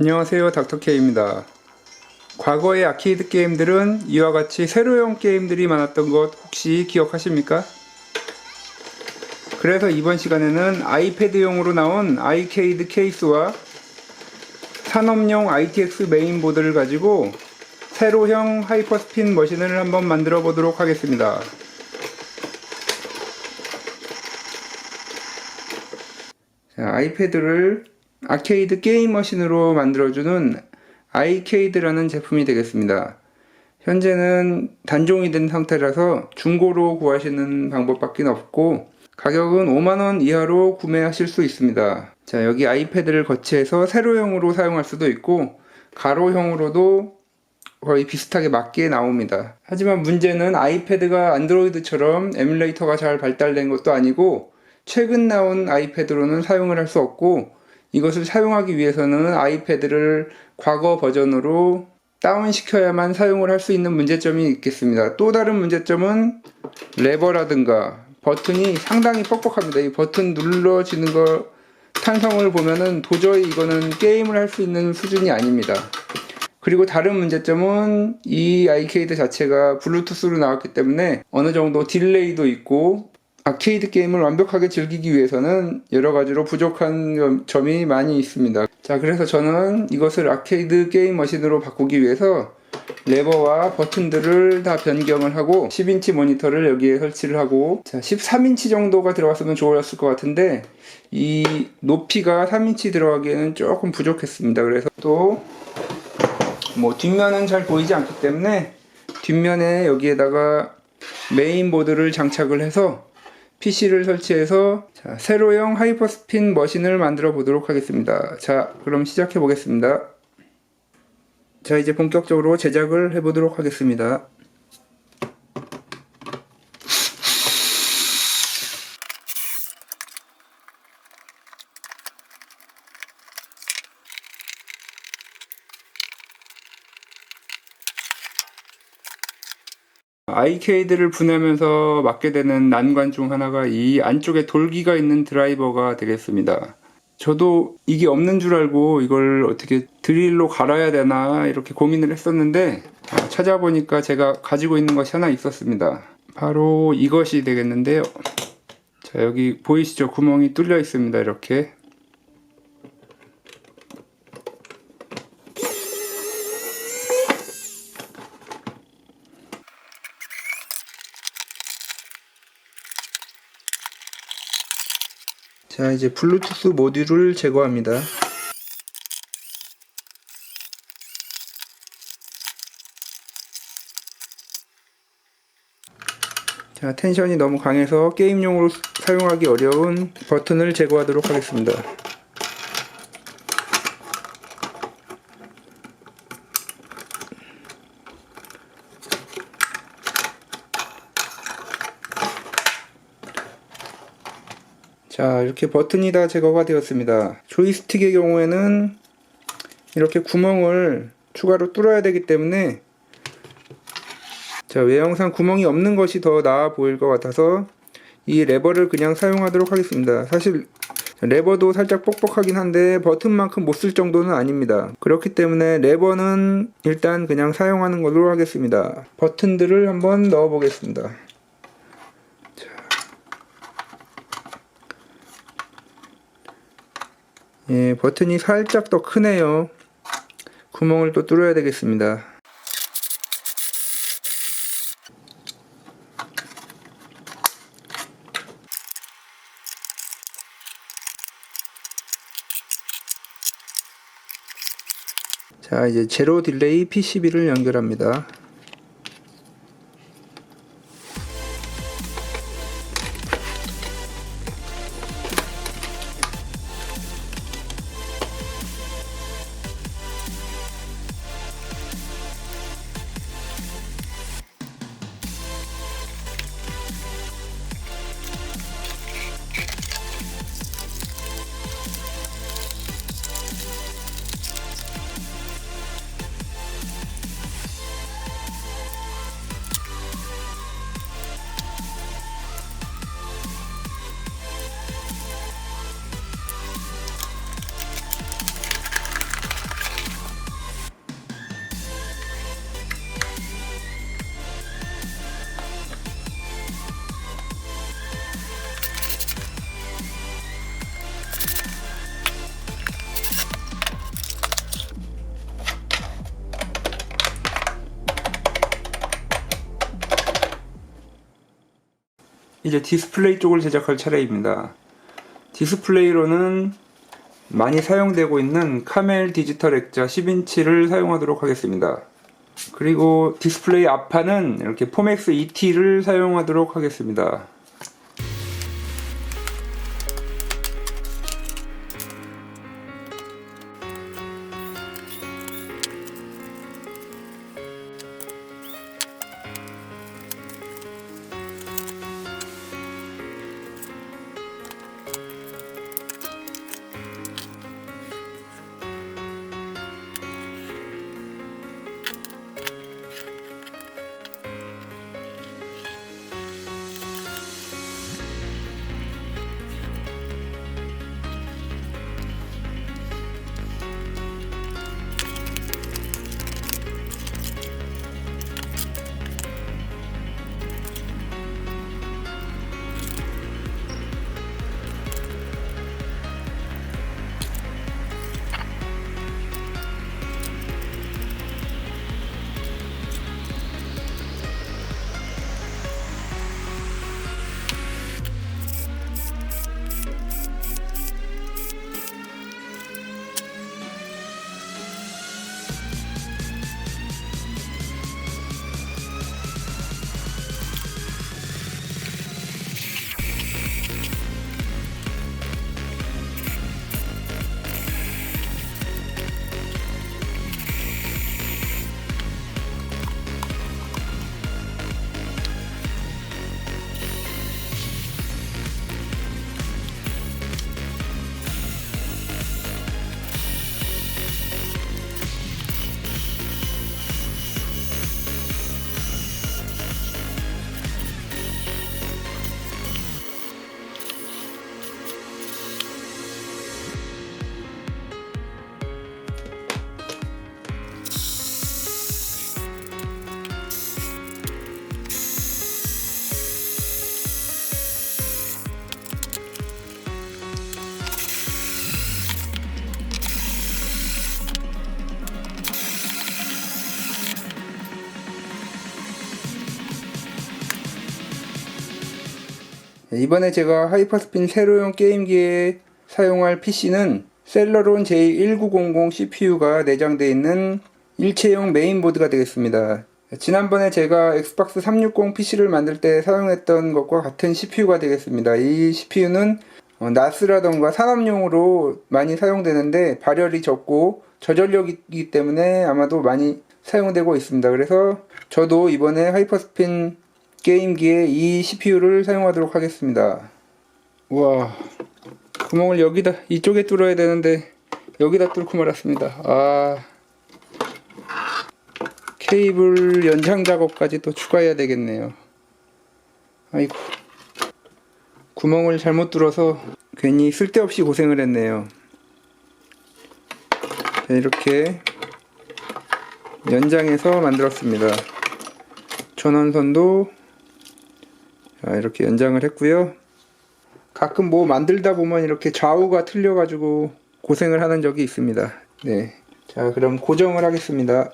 안녕하세요 닥터케입니다 과거의 아케이드 게임들은 이와 같이 세로형 게임들이 많았던 것 혹시 기억하십니까? 그래서 이번 시간에는 아이패드용으로 나온 아이케이드 케이스와 산업용 ITX 메인보드를 가지고 세로형 하이퍼스핀 머신을 한번 만들어 보도록 하겠습니다 자, 아이패드를 아케이드 게임 머신으로 만들어주는 아이케이드라는 제품이 되겠습니다. 현재는 단종이 된 상태라서 중고로 구하시는 방법밖에 없고 가격은 5만원 이하로 구매하실 수 있습니다. 자, 여기 아이패드를 거치해서 세로형으로 사용할 수도 있고 가로형으로도 거의 비슷하게 맞게 나옵니다. 하지만 문제는 아이패드가 안드로이드처럼 에뮬레이터가 잘 발달된 것도 아니고 최근 나온 아이패드로는 사용을 할 수 없고 이것을 사용하기 위해서는 아이패드를 과거 버전으로 다운시켜야만 사용을 할 수 있는 문제점이 있겠습니다. 또 다른 문제점은 레버라든가 버튼이 상당히 뻑뻑합니다. 이 버튼 눌러지는 거 탄성을 보면은 도저히 이거는 게임을 할 수 있는 수준이 아닙니다. 그리고 다른 문제점은 이 아이케이드 자체가 블루투스로 나왔기 때문에 어느 정도 딜레이도 있고 아케이드 게임을 완벽하게 즐기기 위해서는 여러 가지로 부족한 점- 점이 많이 있습니다. 자, 그래서 저는 이것을 아케이드 게임 머신으로 바꾸기 위해서 레버와 버튼들을 다 변경을 하고 10인치 모니터를 여기에 설치를 하고 자, 13인치 정도가 들어갔으면 좋았을 것 같은데 이 높이가 3인치 들어가기에는 조금 부족했습니다. 그래서 또 뭐 뒷면은 잘 보이지 않기 때문에 뒷면에 여기에다가 메인보드를 장착을 해서 PC를 설치해서 자, 세로형 하이퍼스핀 머신을 만들어 보도록 하겠습니다. 자, 그럼 시작해 보겠습니다. 자, 이제 본격적으로 제작을 해 보도록 하겠습니다. 아이케이드를 분해하면서 맡게 되는 난관 중 하나가 이 안쪽에 돌기가 있는 드라이버가 되겠습니다. 저도 이게 없는 줄 알고 이걸 어떻게 드릴로 갈아야 되나 이렇게 고민을 했었는데 아, 찾아보니까 제가 가지고 있는 것이 하나 있었습니다. 바로 이것이 되겠는데요. 자, 여기 보이시죠? 구멍이 뚫려 있습니다. 이렇게. 자, 이제 블루투스 모듈을 제거합니다. 자, 텐션이 너무 강해서 게임용으로 사용하기 어려운 버튼을 제거하도록 하겠습니다. 자, 이렇게 버튼이 다 제거가 되었습니다. 조이스틱의 경우에는 이렇게 구멍을 추가로 뚫어야 되기 때문에 자, 외형상 구멍이 없는 것이 더 나아 보일 것 같아서 이 레버를 그냥 사용하도록 하겠습니다. 사실 레버도 살짝 뻑뻑하긴 한데 버튼만큼 못 쓸 정도는 아닙니다. 그렇기 때문에 레버는 일단 그냥 사용하는 걸로 하겠습니다. 버튼들을 한번 넣어 보겠습니다. 예, 버튼이 살짝 더 크네요. 구멍을 또 뚫어야 되겠습니다. 자, 이제 제로 딜레이 PCB를 연결합니다. 이제 디스플레이 쪽을 제작할 차례입니다. 디스플레이로는 많이 사용되고 있는 카멜 디지털 액자 10인치를 사용하도록 하겠습니다. 그리고 디스플레이 앞판은 이렇게 포맥스 ET를 사용하도록 하겠습니다. 이번에 제가 하이퍼스핀 세로용 게임기에 사용할 PC는 셀러론 J1900 CPU가 내장되어 있는 일체형 메인보드가 되겠습니다. 지난번에 제가 엑스박스 360 PC를 만들 때 사용했던 것과 같은 CPU가 되겠습니다. 이 CPU는 나스라던가 산업용으로 많이 사용되는데 발열이 적고 저전력이기 때문에 아마도 많이 사용되고 있습니다. 그래서 저도 이번에 하이퍼스핀 게임기에 이 CPU를 사용하도록 하겠습니다. 우와 구멍을 여기다 이쪽에 뚫어야 되는데 여기다 뚫고 말았습니다. 아 케이블 연장 작업까지 또 추가해야 되겠네요. 아이고 구멍을 잘못 뚫어서 괜히 쓸데없이 고생을 했네요. 자, 이렇게 연장해서 만들었습니다. 전원선도 자, 이렇게 연장을 했고요. 가끔 뭐 만들다 보면 이렇게 좌우가 틀려가지고 고생을 하는 적이 있습니다. 네. 자, 그럼 고정을 하겠습니다.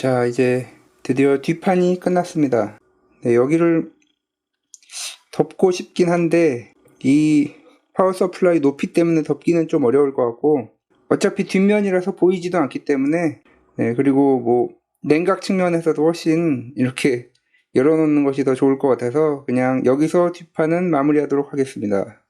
자, 이제 드디어 뒷판이 끝났습니다. 네, 여기를 덮고 싶긴 한데 이 파워 서플라이 높이 때문에 덮기는 좀 어려울 것 같고 어차피 뒷면이라서 보이지도 않기 때문에 네, 그리고 뭐 냉각 측면에서도 훨씬 이렇게 열어놓는 것이 더 좋을 것 같아서 그냥 여기서 뒷판은 마무리하도록 하겠습니다.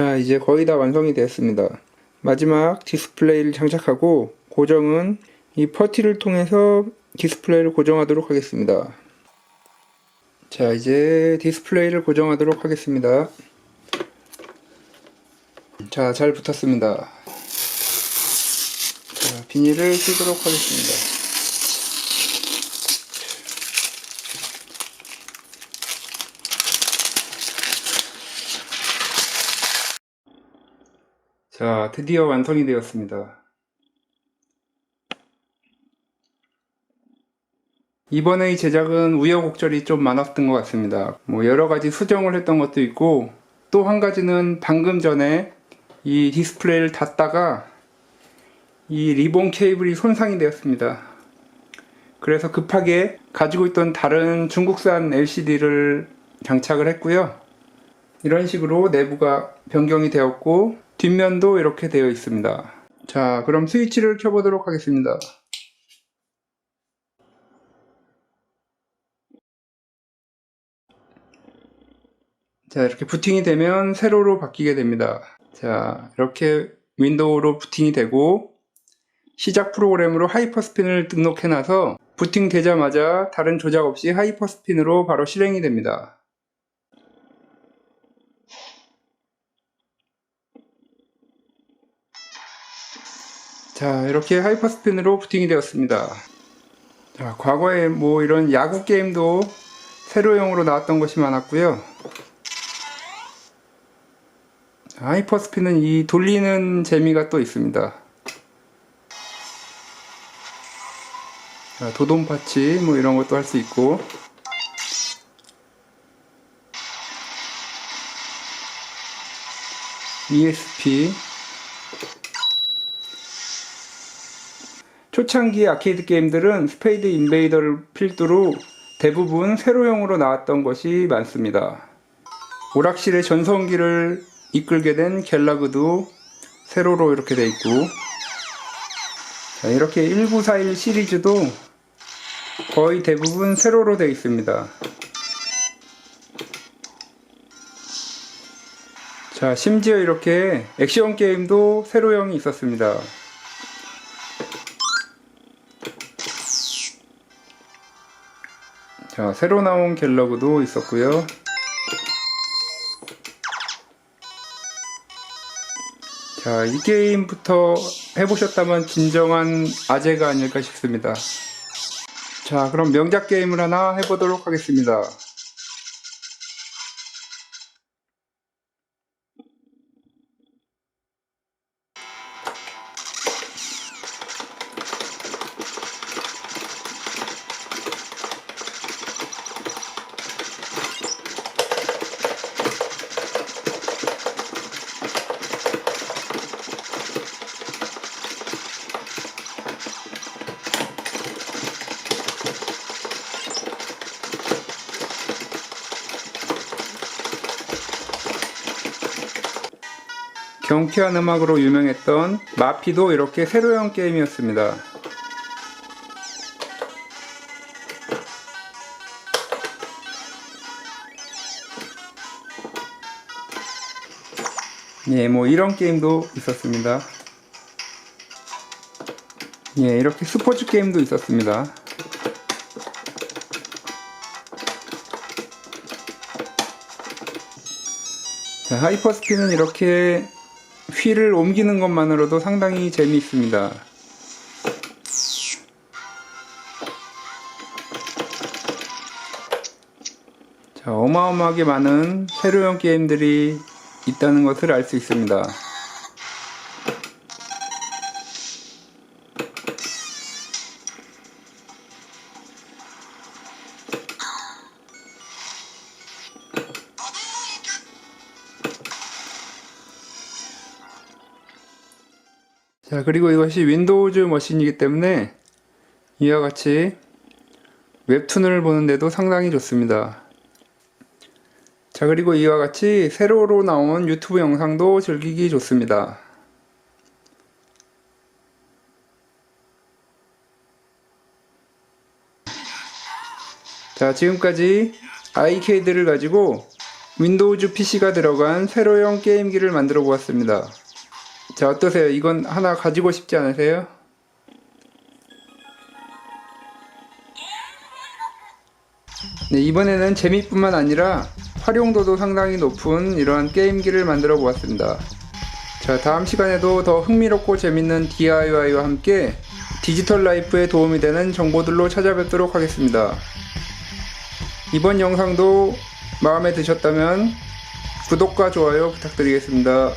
자, 이제 거의 다 완성이 되었습니다. 마지막 디스플레이를 장착하고 고정은 이 퍼티를 통해서 디스플레이를 고정하도록 하겠습니다. 자, 이제 디스플레이를 고정하도록 하겠습니다. 자, 잘 붙었습니다. 자, 비닐을 쓰도록 하겠습니다. 자, 드디어 완성이 되었습니다. 이번에 이 제작은 우여곡절이 좀 많았던 것 같습니다. 뭐 여러 가지 수정을 했던 것도 있고 또 한 가지는 방금 전에 이 디스플레이를 닫다가 이 리본 케이블이 손상이 되었습니다. 그래서 급하게 가지고 있던 다른 중국산 LCD를 장착을 했고요. 이런 식으로 내부가 변경이 되었고 뒷면도 이렇게 되어 있습니다. 자, 그럼 스위치를 켜보도록 하겠습니다. 자, 이렇게 부팅이 되면 세로로 바뀌게 됩니다. 자, 이렇게 윈도우로 부팅이 되고 시작 프로그램으로 하이퍼스핀을 등록해놔서 부팅되자마자 다른 조작 없이 하이퍼스핀으로 바로 실행이 됩니다. 자, 이렇게 하이퍼스핀으로 부팅이 되었습니다. 자, 과거에 뭐 이런 야구 게임도 세로용으로 나왔던 것이 많았고요. 자, 하이퍼스핀은 이 돌리는 재미가 또 있습니다. 자, 도돈 파치 뭐 이런 것도 할 수 있고 ESP 초창기 아케이드 게임들은 스페이드 인베이더를 필두로 대부분 세로형으로 나왔던 것이 많습니다. 오락실의 전성기를 이끌게 된 갤라그도 세로로 이렇게 돼 있고 자, 이렇게 1941 시리즈도 거의 대부분 세로로 되어 있습니다. 자, 심지어 이렇게 액션 게임도 세로형이 있었습니다. 자, 새로 나온 갤러그도 있었고요. 자, 이 게임부터 해보셨다면 진정한 아재가 아닐까 싶습니다. 자, 그럼 명작 게임을 하나 해보도록 하겠습니다. 경쾌한 음악으로 유명했던 마피도 이렇게 세로형 게임이었습니다. 예, 뭐 이런 게임도 있었습니다. 예, 이렇게 스포츠 게임도 있었습니다. 자, 하이퍼스피는 이렇게 휠을 옮기는 것만으로도 상당히 재미있습니다. 자, 어마어마하게 많은 새로운 게임들이 있다는 것을 알 수 있습니다. 자, 그리고 이것이 윈도우즈 머신이기 때문에 이와 같이 웹툰을 보는데도 상당히 좋습니다. 자, 그리고 이와 같이 세로로 나온 유튜브 영상도 즐기기 좋습니다. 자, 지금까지 아이케이드를 가지고 윈도우즈 PC가 들어간 세로형 게임기를 만들어 보았습니다. 자, 어떠세요? 이건 하나 가지고 싶지 않으세요? 네, 이번에는 재미뿐만 아니라 활용도도 상당히 높은 이러한 게임기를 만들어 보았습니다. 자, 다음 시간에도 더 흥미롭고 재밌는 DIY와 함께 디지털 라이프에 도움이 되는 정보들로 찾아뵙도록 하겠습니다. 이번 영상도 마음에 드셨다면 구독과 좋아요 부탁드리겠습니다.